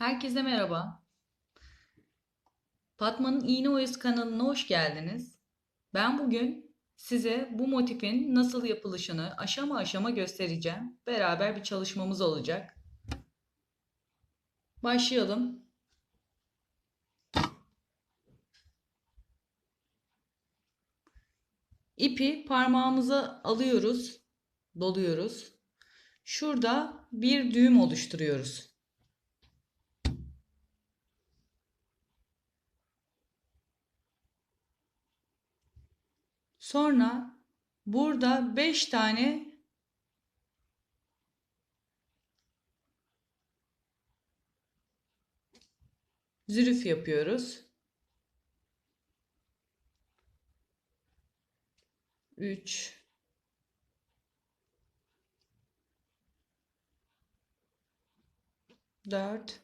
Herkese merhaba. Fatma'nın İğne Oyası kanalına hoş geldiniz. Ben bugün size bu motifin nasıl yapılışını aşama aşama göstereceğim. Beraber bir çalışmamız olacak. Başlayalım. İpi parmağımıza alıyoruz, doluyoruz. Şurada bir düğüm oluşturuyoruz. Sonra burada 5 tane zürüf yapıyoruz. 3 4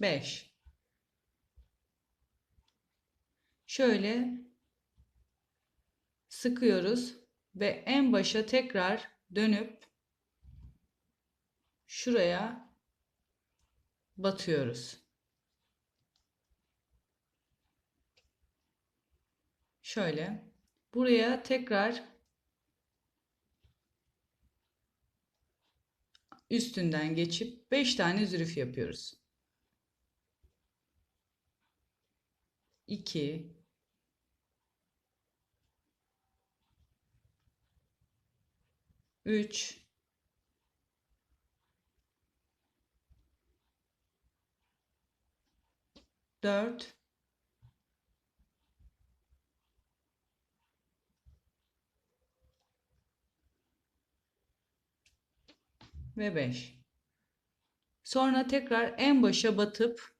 5 Şöyle sıkıyoruz ve en başa tekrar dönüp şuraya batıyoruz. Şöyle buraya tekrar üstünden geçip 5 tane zürüf yapıyoruz. 2 3 4 ve 5 Sonra tekrar en başa batıp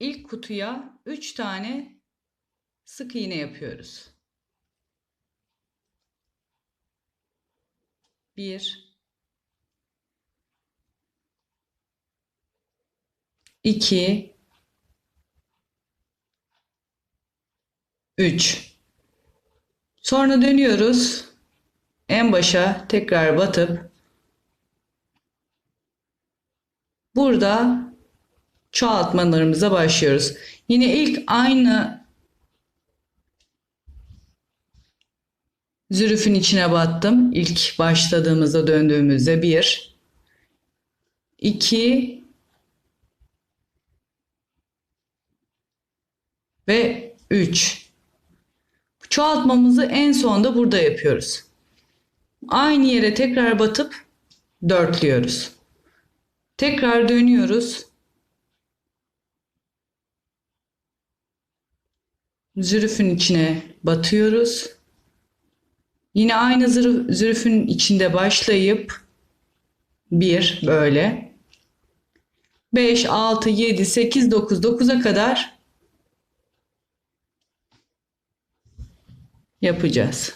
ilk kutuya 3 tane sık iğne yapıyoruz. 1 2 3 Sonra dönüyoruz. En başa tekrar batıp burada çoğaltmalarımıza başlıyoruz. Yine ilk aynı zürüfün içine battım. İlk başladığımızda döndüğümüzde 1 2 ve 3 Çoğaltmamızı en sonda burada yapıyoruz. Aynı yere tekrar batıp dörtlüyoruz. Tekrar dönüyoruz. Zürüfün içine batıyoruz. Yine aynı zürüfün içinde başlayıp bir böyle 5, 6, 7, 8, 9, 9'a kadar yapacağız.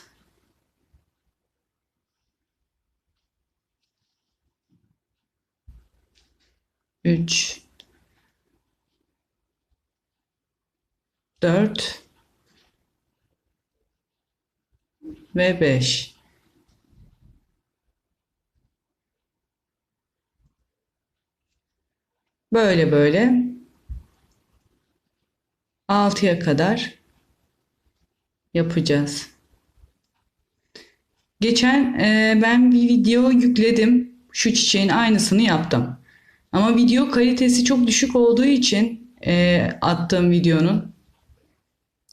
Üç, dört ve beş. Böyle böyle altıya kadar yapacağız. Geçen e, ben bir video yükledim. Şu çiçeğin aynısını yaptım. Ama video kalitesi çok düşük olduğu için e, attığım videonun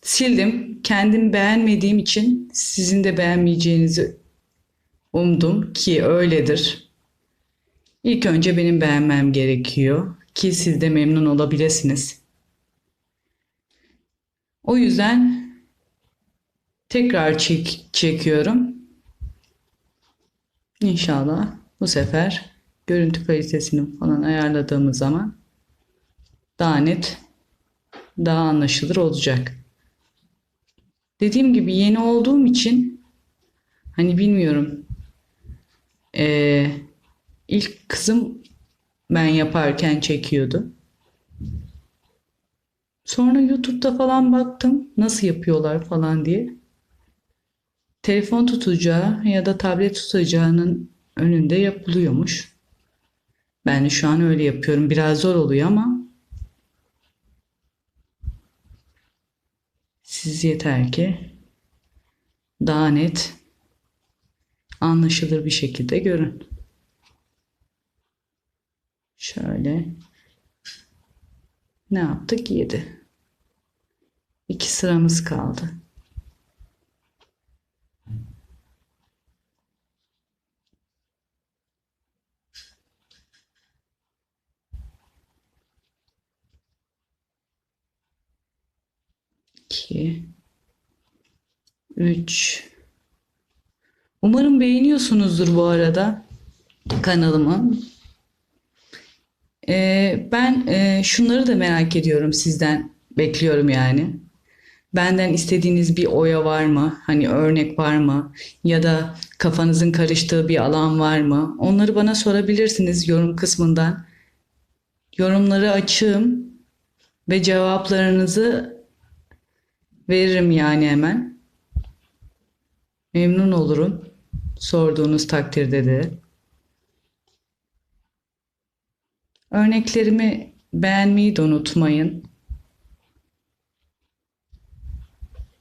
sildim. Kendim beğenmediğim için sizin de beğenmeyeceğinizi umdum ki öyledir. İlk önce benim beğenmem gerekiyor ki siz de memnun olabilirsiniz. O yüzden tekrar çek çekiyorum. İnşallah bu sefer görüntü kalitesini falan ayarladığımız zaman daha net, daha anlaşılır olacak. Dediğim gibi yeni olduğum için hani bilmiyorum ee, ilk kızım ben yaparken çekiyordu. Sonra YouTube'da falan baktım nasıl yapıyorlar falan diye. Telefon tutacağı ya da tablet tutacağının önünde yapılıyormuş. Ben de şu an öyle yapıyorum. Biraz zor oluyor ama siz yeter ki daha net anlaşılır bir şekilde görün. Şöyle ne yaptık? 7. İki sıramız kaldı. İki. Üç. Umarım beğeniyorsunuzdur bu arada kanalımı. Ee, ben e, şunları da merak ediyorum sizden. Bekliyorum yani. Benden istediğiniz bir oya var mı? Hani örnek var mı? Ya da kafanızın karıştığı bir alan var mı? Onları bana sorabilirsiniz yorum kısmından. Yorumları açığım ve cevaplarınızı veririm yani hemen. Memnun olurum sorduğunuz takdirde de. Örneklerimi beğenmeyi de unutmayın.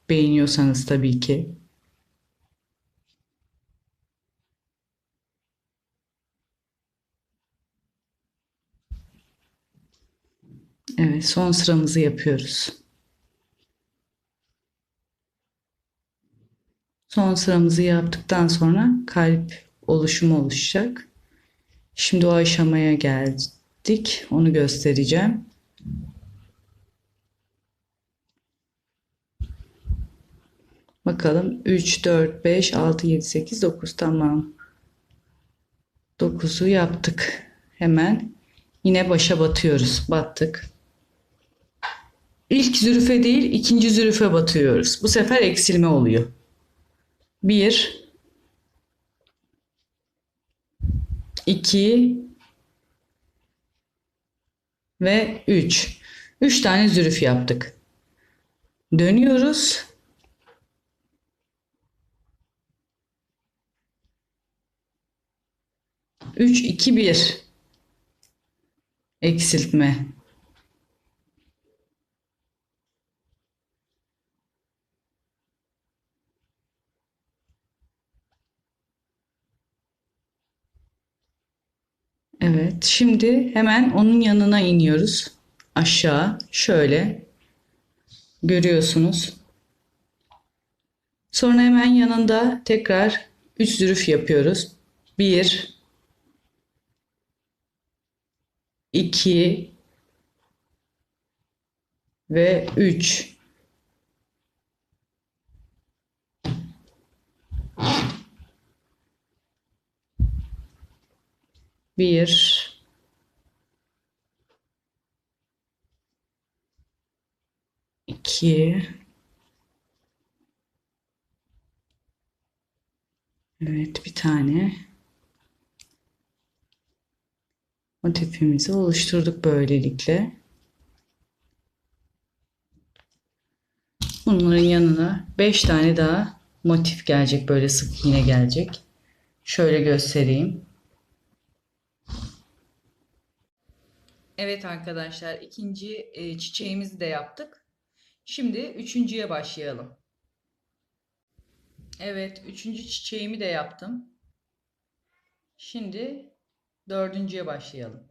Beğeniyorsanız tabii ki. Evet, son sıramızı yapıyoruz. Son sıramızı yaptıktan sonra kalp oluşumu oluşacak. Şimdi o aşamaya geldik. Onu göstereceğim. Bakalım 3, 4, 5, 6, 7, 8, 9 tamam. 9'u yaptık. Hemen yine başa batıyoruz. Battık. İlk zürüfe değil ikinci zürüfe batıyoruz. Bu sefer eksilme oluyor. 1 2 ve 3. 3 tane zürüf yaptık. Dönüyoruz. Üç, iki, bir. Eksiltme. Evet, şimdi hemen onun yanına iniyoruz. Aşağı şöyle görüyorsunuz. Sonra hemen yanında tekrar 3 zürüf yapıyoruz. 1 2 ve 3 Bir iki Evet bir tane motifimizi oluşturduk böylelikle. Bunların yanına 5 tane daha motif gelecek böyle sık iğne gelecek. Şöyle göstereyim. Evet arkadaşlar ikinci e, çiçeğimizi de yaptık. Şimdi üçüncüye başlayalım. Evet üçüncü çiçeğimi de yaptım. Şimdi dördüncüye başlayalım.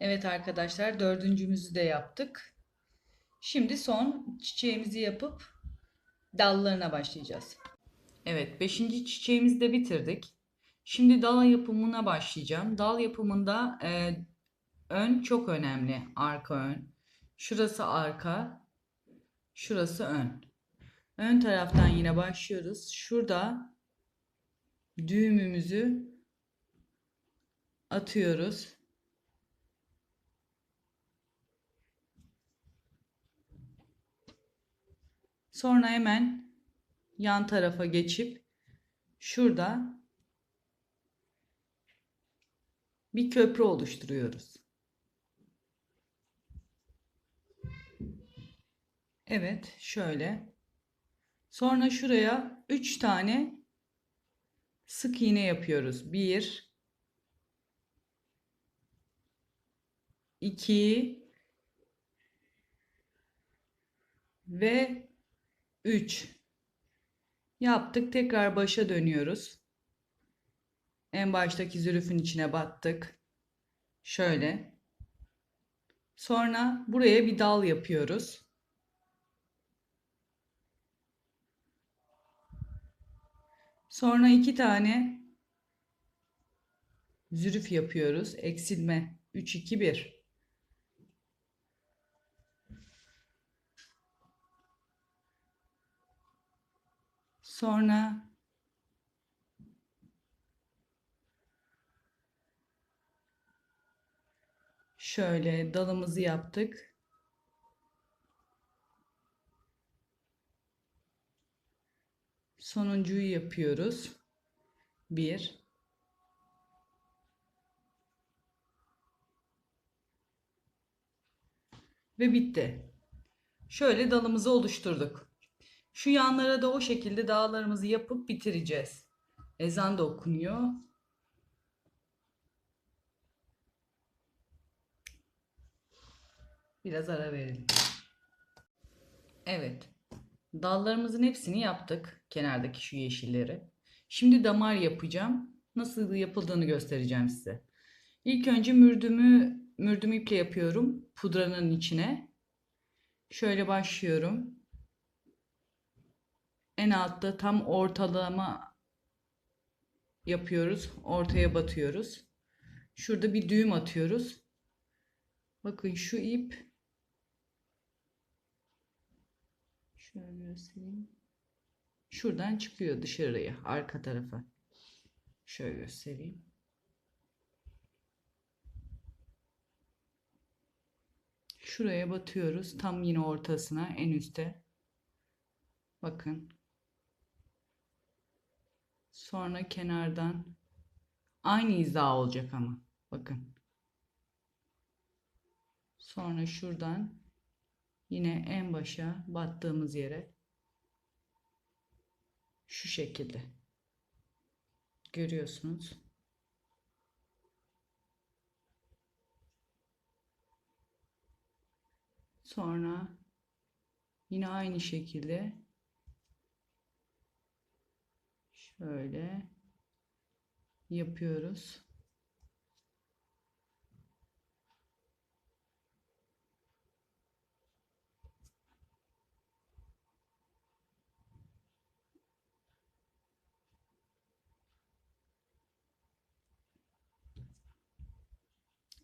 Evet arkadaşlar dördüncümüzü de yaptık. Şimdi son çiçeğimizi yapıp dallarına başlayacağız. Evet beşinci çiçeğimizi de bitirdik. Şimdi dal yapımına başlayacağım. Dal yapımında e, ön çok önemli. Arka ön. Şurası arka. Şurası ön. Ön taraftan yine başlıyoruz. Şurada düğümümüzü atıyoruz. Sonra hemen yan tarafa geçip şurada bir köprü oluşturuyoruz. Evet, şöyle. Sonra şuraya 3 tane sık iğne yapıyoruz. 1 2 ve 3 yaptık. Tekrar başa dönüyoruz. En baştaki zülüfün içine battık. Şöyle. Sonra buraya bir dal yapıyoruz. Sonra iki tane zülüf yapıyoruz. Eksilme. 3 2 1. Sonra şöyle dalımızı yaptık. Sonuncuyu yapıyoruz. 1 ve bitti. Şöyle dalımızı oluşturduk. Şu yanlara da o şekilde dağlarımızı yapıp bitireceğiz. Ezan da okunuyor. Biraz ara verelim. Evet. Dallarımızın hepsini yaptık. Kenardaki şu yeşilleri. Şimdi damar yapacağım. Nasıl yapıldığını göstereceğim size. İlk önce mürdümü mürdüm iple yapıyorum pudranın içine. Şöyle başlıyorum. En altta tam ortalama yapıyoruz. Ortaya batıyoruz. Şurada bir düğüm atıyoruz. Bakın şu ip şöyle göstereyim. Şuradan çıkıyor dışarıya, arka tarafa. Şöyle göstereyim. Şuraya batıyoruz. Tam yine ortasına, en üste. Bakın. Sonra kenardan aynı hiza olacak ama. Bakın. Sonra şuradan yine en başa battığımız yere şu şekilde görüyorsunuz. Sonra yine aynı şekilde şöyle yapıyoruz.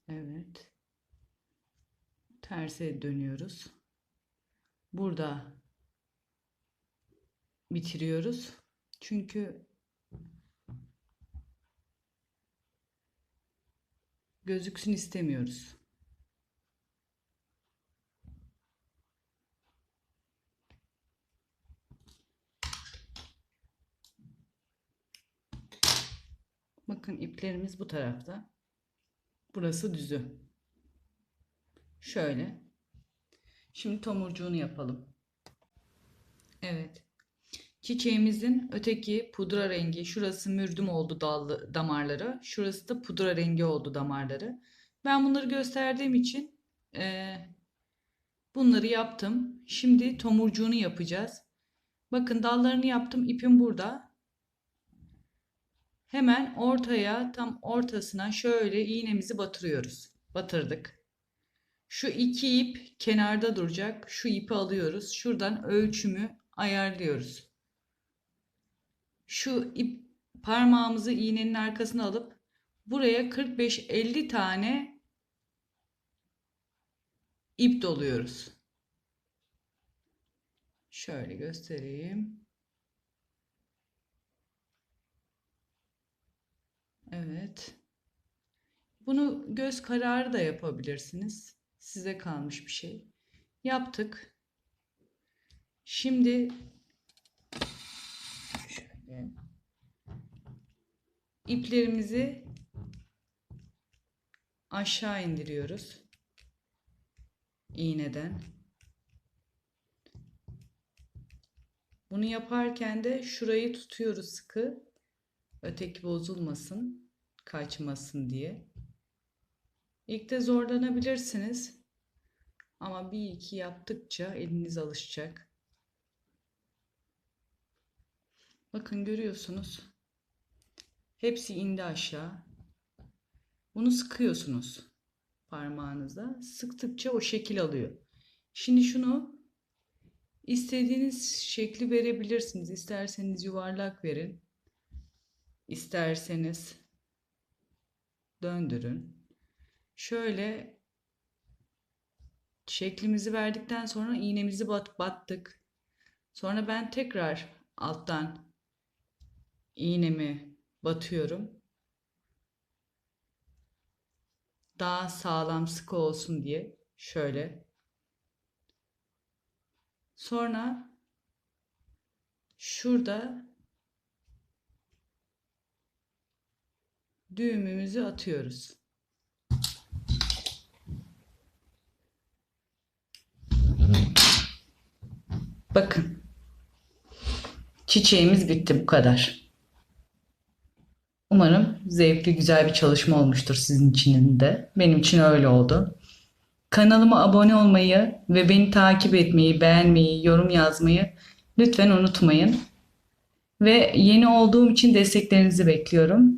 Evet. Terse dönüyoruz. Burada bitiriyoruz. Çünkü gözüksün istemiyoruz. Bakın iplerimiz bu tarafta. Burası düzü. Şöyle. Şimdi tomurcuğunu yapalım. Evet. Çiçeğimizin öteki pudra rengi, şurası mürdüm oldu dallı damarları, şurası da pudra rengi oldu damarları. Ben bunları gösterdiğim için e, bunları yaptım. Şimdi tomurcuğunu yapacağız. Bakın dallarını yaptım, ipim burada. Hemen ortaya, tam ortasına şöyle iğnemizi batırıyoruz. Batırdık. Şu iki ip kenarda duracak. Şu ipi alıyoruz. Şuradan ölçümü ayarlıyoruz. Şu ip parmağımızı iğnenin arkasına alıp buraya 45-50 tane ip doluyoruz. Şöyle göstereyim. Evet. Bunu göz kararı da yapabilirsiniz. Size kalmış bir şey. Yaptık. Şimdi şöyle iplerimizi aşağı indiriyoruz. iğneden. Bunu yaparken de şurayı tutuyoruz sıkı. Öteki bozulmasın, kaçmasın diye. İlk de zorlanabilirsiniz. Ama bir iki yaptıkça eliniz alışacak. Bakın görüyorsunuz. Hepsi indi aşağı. Bunu sıkıyorsunuz parmağınızla. Sıktıkça o şekil alıyor. Şimdi şunu istediğiniz şekli verebilirsiniz. İsterseniz yuvarlak verin. İsterseniz döndürün. Şöyle şeklimizi verdikten sonra iğnemizi bat battık. Sonra ben tekrar alttan iğnemi batıyorum. Daha sağlam sıkı olsun diye şöyle. Sonra şurada düğümümüzü atıyoruz. Bakın. Çiçeğimiz bitti bu kadar. Umarım zevkli güzel bir çalışma olmuştur sizin için de. Benim için öyle oldu. Kanalıma abone olmayı ve beni takip etmeyi, beğenmeyi, yorum yazmayı lütfen unutmayın. Ve yeni olduğum için desteklerinizi bekliyorum.